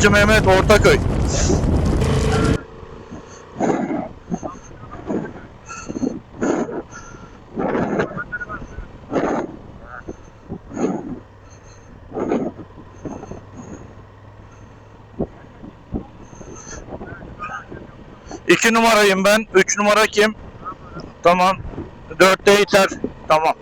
Tatlıcı Mehmet Ortaköy. İki numarayım ben. Üç numara kim? Tamam. Dörtte yeter. Tamam.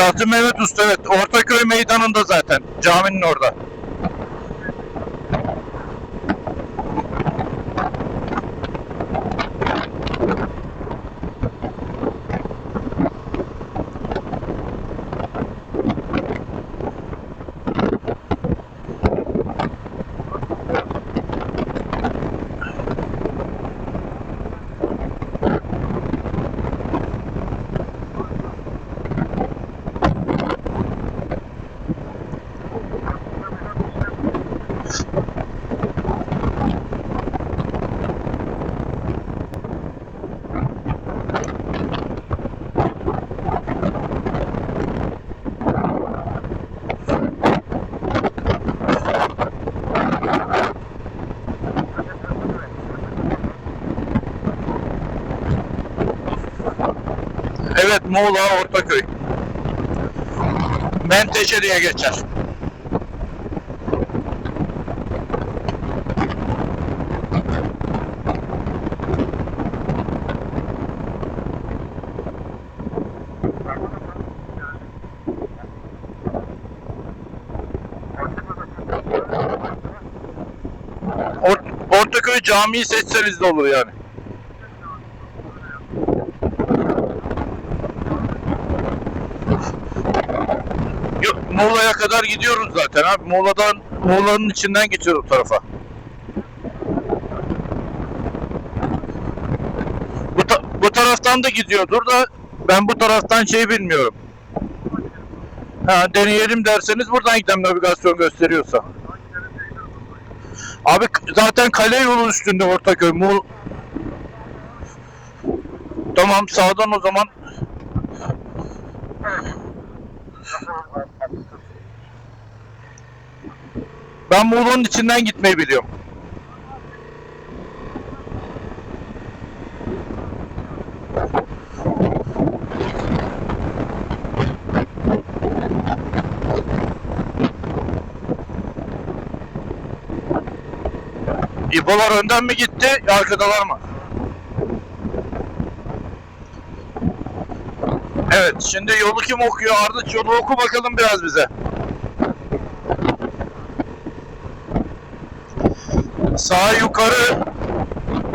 Ta Tahtı Mehmet Usta evet. Ortaköy meydanında zaten. Caminin orada. Evet Muğla Ortaköy. Menteşe diye geçer. Or Ortaköy camiyi seçseniz de olur yani. Yok Muğla'ya kadar gidiyoruz zaten abi. Muğla'dan Muğla'nın içinden geçiyoruz o tarafa. Bu, ta- bu taraftan da gidiyordur da ben bu taraftan şey bilmiyorum. Ha deneyelim derseniz buradan gidelim navigasyon gösteriyorsa. Abi zaten kale yolu üstünde Ortaköy. Muğla... Tamam sağdan o zaman Ben Muğla'nın içinden gitmeyi biliyorum. İbolar önden mi gitti, arkadalar mı? Evet, şimdi yolu kim okuyor? Ardıç yolu oku bakalım biraz bize. Sağa yukarı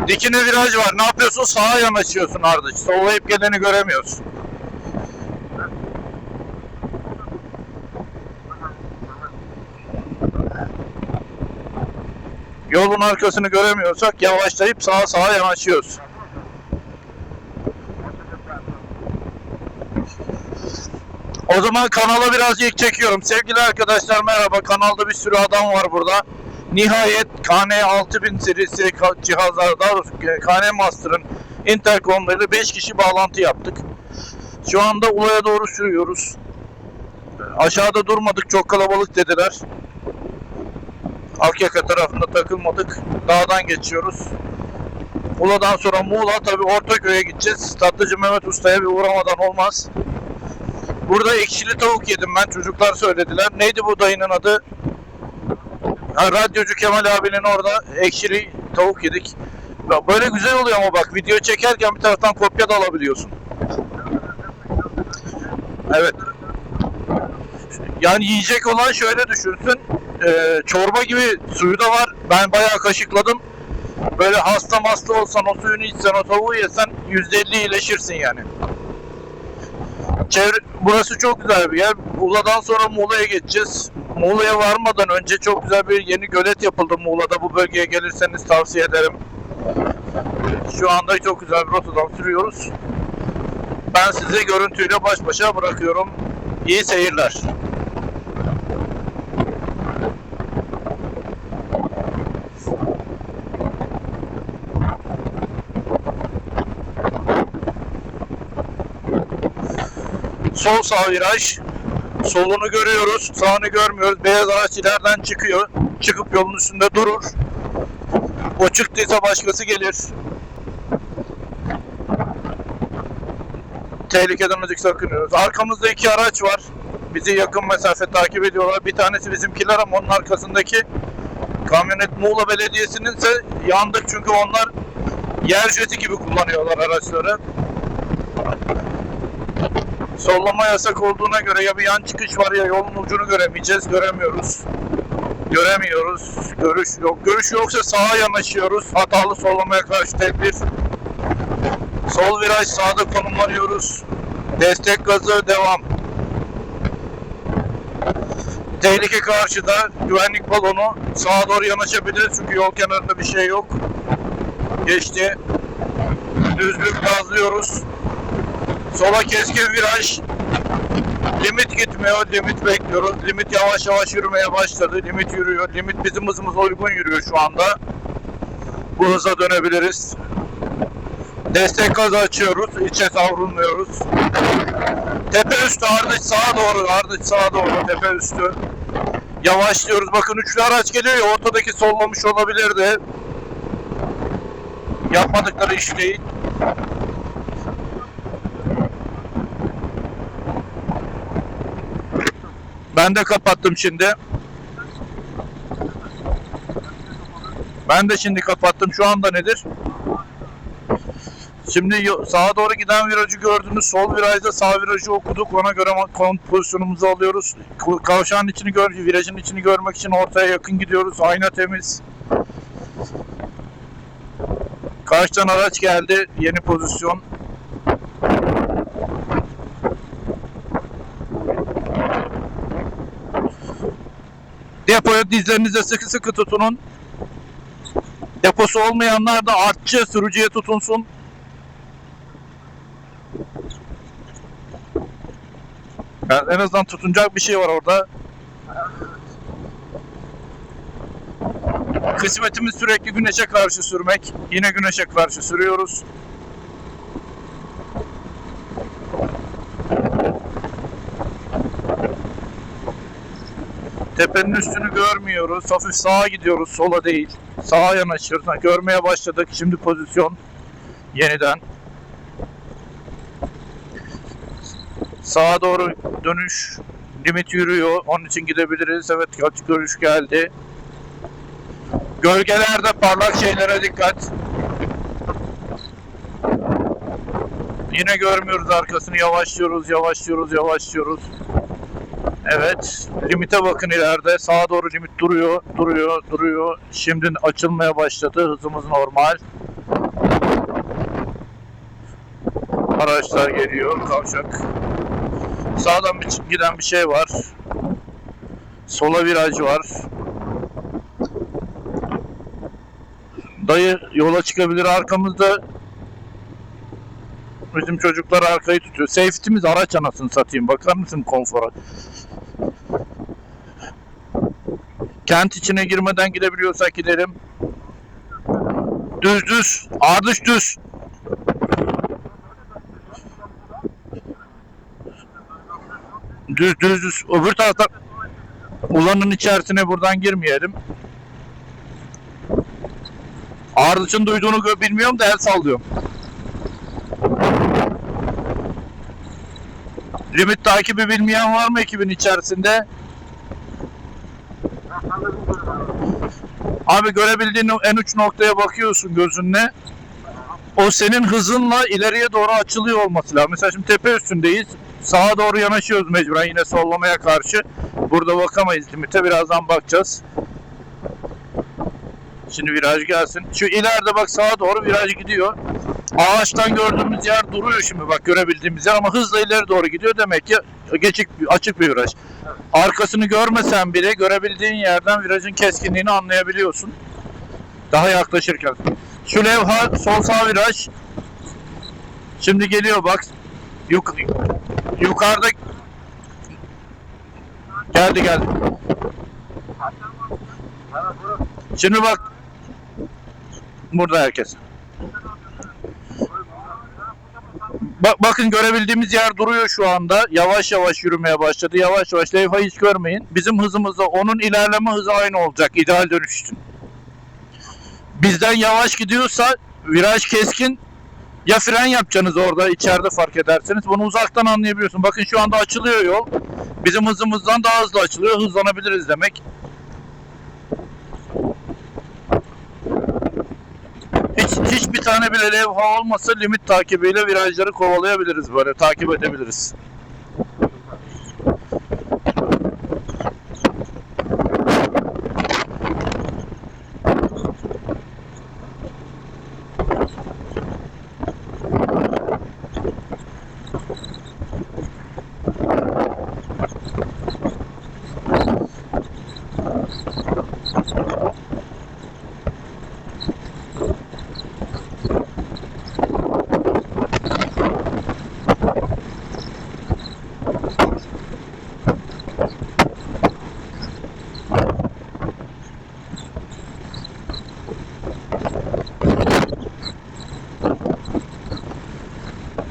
dikine viraj var. Ne yapıyorsun? Sağa yanaşıyorsun Ardıç. Sollayıp geleni göremiyorsun. Yolun arkasını göremiyorsak yavaşlayıp sağa sağa yanaşıyoruz. O zaman kanala birazcık çekiyorum. Sevgili arkadaşlar merhaba. Kanalda bir sürü adam var burada. Nihayet KN6000 serisi cihazlar, daha doğrusu KN Master'ın intercomlarıyla 5 kişi bağlantı yaptık. Şu anda Ula'ya doğru sürüyoruz. Aşağıda durmadık, çok kalabalık dediler. Akyaka tarafında takılmadık. Dağdan geçiyoruz. Ula'dan sonra Muğla, tabi Ortaköy'e gideceğiz. Tatlıcı Mehmet Usta'ya bir uğramadan olmaz. Burada ekşili tavuk yedim ben, çocuklar söylediler. Neydi bu dayının adı? Ha, radyocu Kemal abinin orada ekşili tavuk yedik. Ya Böyle güzel oluyor ama bak video çekerken bir taraftan kopya da alabiliyorsun. Evet. Yani yiyecek olan şöyle düşünsün. Ee, çorba gibi suyu da var. Ben bayağı kaşıkladım. Böyle hasta hasta olsan o suyunu içsen o tavuğu yesen %50 iyileşirsin yani. Çevre, burası çok güzel bir yer. Muğla'dan sonra Muğla'ya geçeceğiz. Muğla'ya varmadan önce çok güzel bir yeni gölet yapıldı Muğla'da. Bu bölgeye gelirseniz tavsiye ederim. Şu anda çok güzel bir rotadan sürüyoruz. Ben sizi görüntüyle baş başa bırakıyorum. İyi seyirler. Sol sağ viraj. Solunu görüyoruz, sağını görmüyoruz. Beyaz araç ileriden çıkıyor. Çıkıp yolun üstünde durur. O çıktıysa başkası gelir. Tehlikeden azıcık sakınıyoruz. Arkamızda iki araç var. Bizi yakın mesafe takip ediyorlar. Bir tanesi bizimkiler ama onun arkasındaki kamyonet Muğla Belediyesi'nin ise yandık çünkü onlar yer jeti gibi kullanıyorlar araçları. Sollama yasak olduğuna göre ya bir yan çıkış var ya yolun ucunu göremeyeceğiz. Göremiyoruz. Göremiyoruz. Görüş yok. Görüş yoksa sağa yanaşıyoruz. Hatalı sollamaya karşı tedbir. Sol viraj sağda konumlanıyoruz. Destek gazı devam. Tehlike karşıda güvenlik balonu sağa doğru yanaşabilir çünkü yol kenarında bir şey yok. Geçti. Düzlük gazlıyoruz. Sola keskin viraj. Limit gitmiyor, limit bekliyoruz. Limit yavaş yavaş yürümeye başladı. Limit yürüyor. Limit bizim hızımıza uygun yürüyor şu anda. Bu hıza dönebiliriz. Destek gazı açıyoruz. İçe savrulmuyoruz. Tepe üstü ardış sağa doğru, ardış sağa doğru tepe üstü. Yavaşlıyoruz. Bakın üçlü araç geliyor ya ortadaki sollamış olabilirdi. Yapmadıkları iş değil. Ben de kapattım şimdi. Ben de şimdi kapattım. Şu anda nedir? Şimdi sağa doğru giden virajı gördünüz. Sol virajda sağ virajı okuduk. Ona göre pozisyonumuzu alıyoruz. Kavşağın içini gör, virajın içini görmek için ortaya yakın gidiyoruz. Ayna temiz. Karşıdan araç geldi. Yeni pozisyon. Depoya dizlerinize sıkı sıkı tutunun. Deposu olmayanlar da artçı sürücüye tutunsun. Yani en azından tutunacak bir şey var orada. Kısmetimiz sürekli güneşe karşı sürmek. Yine güneşe karşı sürüyoruz. Tepenin üstünü görmüyoruz. Hafif sağa gidiyoruz, sola değil. Sağa yanaşıyoruz. Ha, Görmeye başladık. Şimdi pozisyon yeniden. Sağa doğru dönüş. Limit yürüyor. Onun için gidebiliriz. Evet açık görüş geldi. Gölgelerde parlak şeylere dikkat. Yine görmüyoruz arkasını. Yavaşlıyoruz, yavaşlıyoruz, yavaşlıyoruz. Evet. Limite bakın ileride. Sağa doğru limit duruyor, duruyor, duruyor. Şimdi açılmaya başladı. Hızımız normal. Araçlar geliyor. Kavşak. Sağdan bir, giden bir şey var. Sola viraj var. Dayı yola çıkabilir arkamızda. Bizim çocuklar arkayı tutuyor. Safety'miz araç anasını satayım. Bakar mısın konfora? Kent içine girmeden gidebiliyorsak gidelim. Düz düz. Ardış düz. Düz düz düz. Öbür taraftan ulanın içerisine buradan girmeyelim. Ardıç'ın duyduğunu bilmiyorum da el sallıyorum. Limit takibi bilmeyen var mı ekibin içerisinde? Abi görebildiğin en uç noktaya bakıyorsun gözünle. O senin hızınla ileriye doğru açılıyor olması lazım. Mesela şimdi tepe üstündeyiz. Sağa doğru yanaşıyoruz mecburen yine sollamaya karşı. Burada bakamayız limite. Birazdan bakacağız. Şimdi viraj gelsin. Şu ileride bak sağa doğru viraj gidiyor. Ağaçtan gördüğümüz yer duruyor şimdi bak görebildiğimiz yer ama hızla ileri doğru gidiyor demek ki geçik açık bir viraj. Arkasını görmesen bile görebildiğin yerden virajın keskinliğini anlayabiliyorsun. Daha yaklaşırken. Şu levha sol sağ viraj. Şimdi geliyor bak. Yuk yukarıda geldi geldi. Şimdi bak. Burada herkes. Bak bakın görebildiğimiz yer duruyor şu anda. Yavaş yavaş yürümeye başladı. Yavaş yavaş levha hiç görmeyin. Bizim hızımızla onun ilerleme hızı aynı olacak ideal dönüş için. Bizden yavaş gidiyorsa viraj keskin ya fren yapacaksınız orada içeride fark ederseniz. Bunu uzaktan anlayabiliyorsun. Bakın şu anda açılıyor yol. Bizim hızımızdan daha hızlı açılıyor. Hızlanabiliriz demek. Hiç, hiçbir tane bile levha olmasa limit takibiyle virajları kovalayabiliriz böyle. Takip edebiliriz.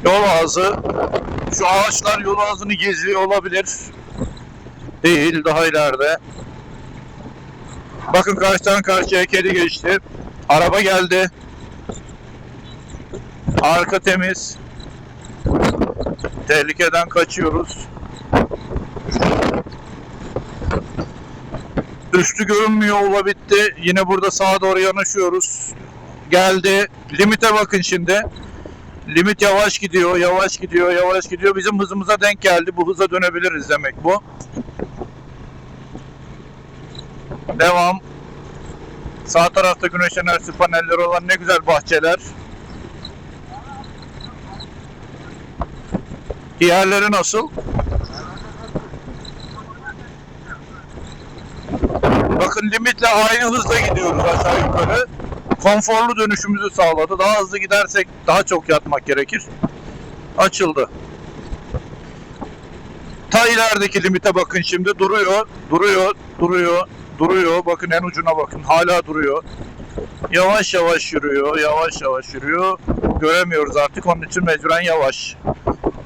Yol ağzı. Şu ağaçlar yol ağzını geziyor olabilir. Değil daha ileride. Bakın karşıdan karşıya kedi geçti. Araba geldi. Arka temiz. Tehlikeden kaçıyoruz. Üstü görünmüyor ola bitti. Yine burada sağa doğru yanaşıyoruz. Geldi. Limite bakın şimdi. Limit yavaş gidiyor, yavaş gidiyor, yavaş gidiyor. Bizim hızımıza denk geldi. Bu hıza dönebiliriz demek bu. Devam. Sağ tarafta güneş enerjisi panelleri olan ne güzel bahçeler. Diğerleri nasıl? Bakın limitle aynı hızla gidiyoruz aşağı yukarı. Konforlu dönüşümüzü sağladı. Daha hızlı gidersek daha çok yatmak gerekir. Açıldı. Ta ilerideki limite bakın şimdi duruyor, duruyor, duruyor, duruyor. Bakın en ucuna bakın hala duruyor. Yavaş yavaş yürüyor, yavaş yavaş yürüyor. Göremiyoruz artık onun için mecburen yavaş.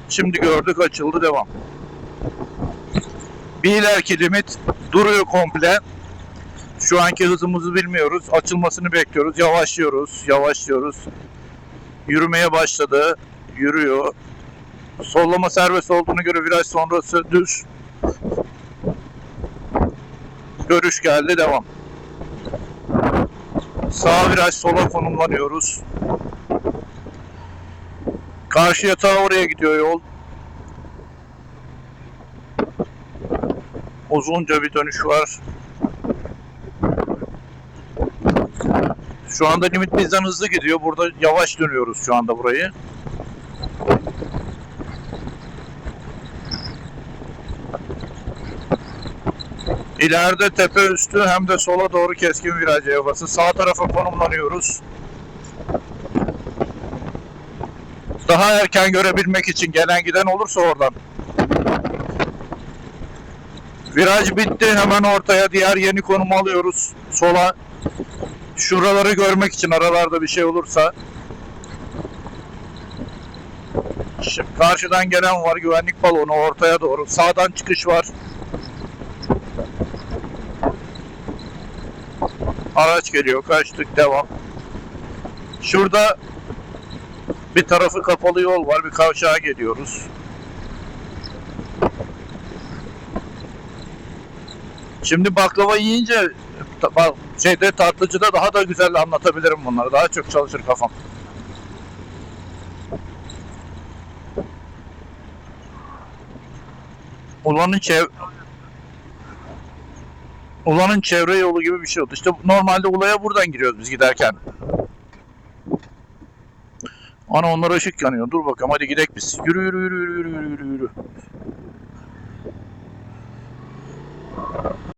Şimdi gördük açıldı devam. Bir ileriki limit duruyor komple. Şu anki hızımızı bilmiyoruz. Açılmasını bekliyoruz. Yavaşlıyoruz, yavaşlıyoruz. Yürümeye başladı. Yürüyor. Sollama serbest olduğunu göre viraj sonrası düz. Görüş geldi. Devam. Sağ viraj sola konumlanıyoruz. Karşı yatağa oraya gidiyor yol. Uzunca bir dönüş var. Şu anda limit bizden hızlı gidiyor. Burada yavaş dönüyoruz şu anda burayı. İleride tepe üstü hem de sola doğru keskin viraj levhası. Sağ tarafa konumlanıyoruz. Daha erken görebilmek için gelen giden olursa oradan. Viraj bitti. Hemen ortaya diğer yeni konumu alıyoruz. Sola. Şuraları görmek için aralarda bir şey olursa. Şimdi karşıdan gelen var güvenlik balonu ortaya doğru. Sağdan çıkış var. Araç geliyor. Kaçtık. Devam. Şurada bir tarafı kapalı yol var. Bir kavşağa geliyoruz. Şimdi baklava yiyince şeyde tatlıcıda daha da güzel anlatabilirim bunları. Daha çok çalışır kafam. Ulan'ın çev Ulan'ın çevre yolu gibi bir şey oldu. İşte normalde Ula'ya buradan giriyoruz biz giderken. Ana onlar ışık yanıyor. Dur bakalım hadi gidelim biz. Yürü yürü yürü yürü yürü yürü yürü.